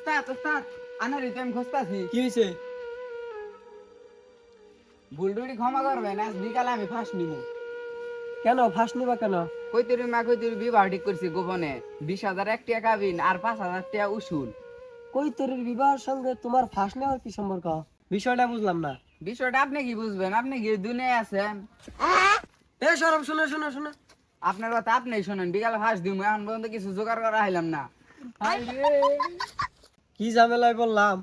ওস্তাদ ওস্তাদ আনার রিতে আমি খুঁজতাছি। কি হয়েছে ক্ষমা করবেন আজ বিকালে আমি ফার্স্ট নিব কেন ফাঁস নিবা কেন? কই তুই মা কই তুই বিবাহ ঠিক করছি গোপনে। বিশ হাজার এক টাকা কাবিন আর পাঁচ হাজার টাকা উসুল। কই তোর বিবাহের সঙ্গে তোমার ফাঁস নেওয়ার কি সম্পর্ক? বিষয়টা বুঝলাম না। বিষয়টা আপনি কি বুঝবেন? আপনি কি দুনিয়ায় আছেন? এ সরব শোনো শোনো শোনো। আপনার কথা আপনি শোনেন। বিকালে ফার্স্ট দিব এখন পর্যন্ত কিছু জোগাড় করা হইলাম না। কি ঝামেলায় বললাম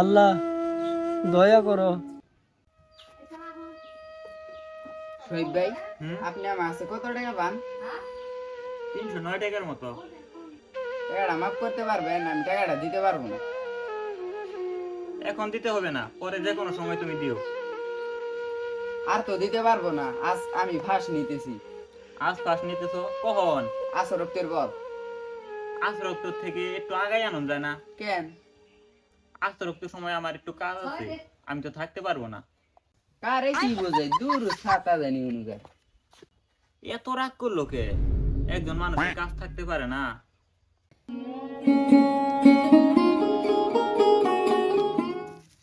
আল্লাহ দয়া করো। শহীদ ভাই হুম? আপনি আমার কাছে কত টাকা পান? তিনশো নয় টাকার মতো। টাকাটা মাফ করতে পারবেন আমি টাকাটা দিতে পারব না। এখন দিতে হবে না পরে যে কোনো সময় তুমি দিও। আর তো দিতে পারব না আজ আমি ফার্স্ট নিতেছি। আজ ফার্স্ট নিতেছো? কখন? আসরক্তের পর। আজ রক্ত থেকে একটু আগাই আনন্দ যায় না? কেন? সময় আমার একটু কাজ আছে। আমি তো থাকতে পারব না। কারে কি বোঝে দূর ছাতা জানি অনুগার এত রাগ করল কে? একজন মানুষের কাজ থাকতে পারে না।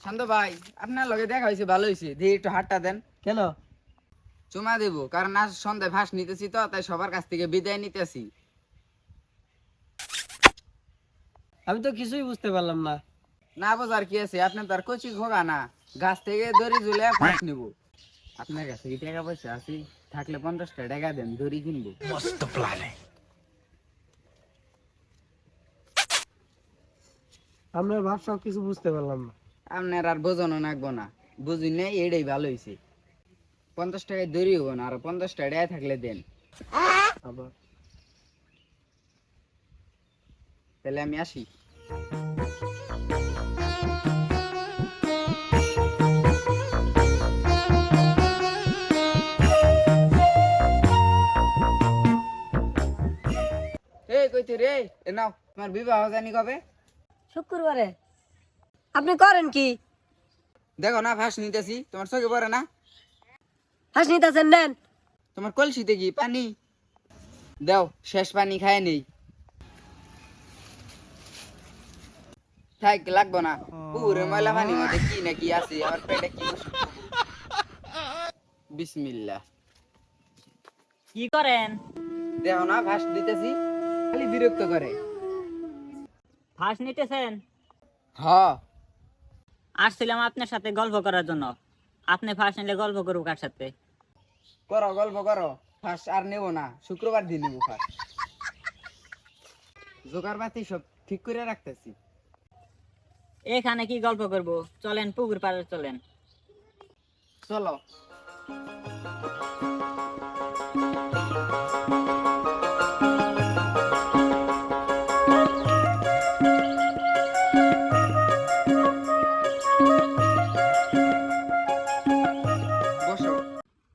শান্ত ভাই আপনার লগে দেখা হয়েছে ভালো হয়েছে। দিয়ে একটু হাতটা দেন। কেন? চুমা দেবো কারণ আজ সন্ধ্যায় ফাঁস নিতেছি তো তাই সবার কাছ থেকে বিদায় নিতেছি। আমি তো কিছুই বুঝতে পারলাম না। না বোঝার কি আছে? আপনি তো আর কচি খোগা না। গাছ থেকে দড়ি ঝুলে ফাঁস নিব। আপনার কাছে কি টাকা পয়সা আছে? থাকলে পঞ্চাশটা টাকা দেন দড়ি কিনবো। আপনার ভাবসা কিছু বুঝতে পারলাম না। আপনার আর বোঝানো নাকবো না। বুঝি নেই এটাই ভালো হয়েছে পঞ্চাশ টাকায় দড়ি হব না আর পঞ্চাশ টাকা থাকলে দেন। আবার? তাহলে আমি আসি। এই কইতে রে এ নাও তোমার বিবাহ জানি কবে? শুক্রবারে। আপনি করেন কি? দেখো না ফাঁস নিতেছি তোমার চোখে পড়ে না? নিতেছেন নেন তোমার কলসিতে কি পানি? দাও শেষ পানি খায় নেই। থাক লাগবো না। পুরে ময়লা পানি মধ্যে কি না কি আছে আমার পেটে কি বিসমিল্লাহ। কি করেন? দেখো না ফাঁস দিতেছি খালি বিরক্ত করে। ফাঁস নিতেছেন? হ। আসছিলাম আপনার সাথে গল্প করার জন্য। আপনি ফাঁস নিলে গল্প করব কার সাথে। করো গল্প করো। ফাঁস আর নেব না শুক্রবার দিন নেব ফাঁস জোগাড় বাতি সব ঠিক করে রাখতেছি। এখানে কি গল্প করব? চলেন পুকুর পাড়ে চলেন। চলো। বসো।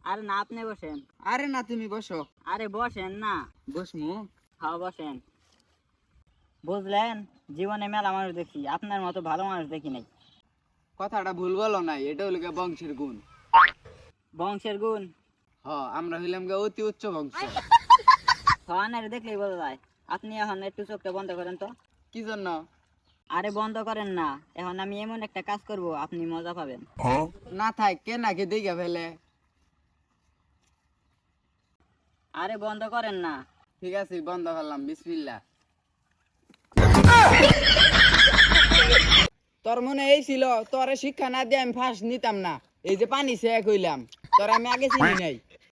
আরে না আপনি বসেন। আরে না তুমি বসো। আরে বসেন না। বসমু। হ্যাঁ বসেন। বুঝলেন? জীবনে মেলা মানুষ দেখি আপনার মতো ভালো মানুষ দেখি নাই। কথাটা ভুল বলো নাই এটা হলো গিয়ে বংশের গুণ। বংশের গুণ? হ আমরা হইলাম গিয়ে অতি উচ্চ বংশ। হওয়ানের দেখলেই বোঝা যায় আপনি এখন একটু চোখটা বন্ধ করেন তো। কি জন্য? আরে বন্ধ করেন না এখন আমি এমন একটা কাজ করব আপনি মজা পাবেন। না থাক কে নাকি দেখে ফেলে। আরে বন্ধ করেন না। ঠিক আছে বন্ধ করলাম বিসমিল্লা তোর মনে এই ছিল, তোরে শিক্ষা না দিয়ে আমি ফাঁস নিতাম না। এই যে পানি সে কইলাম, তোর আমি আগে চিনি নাই।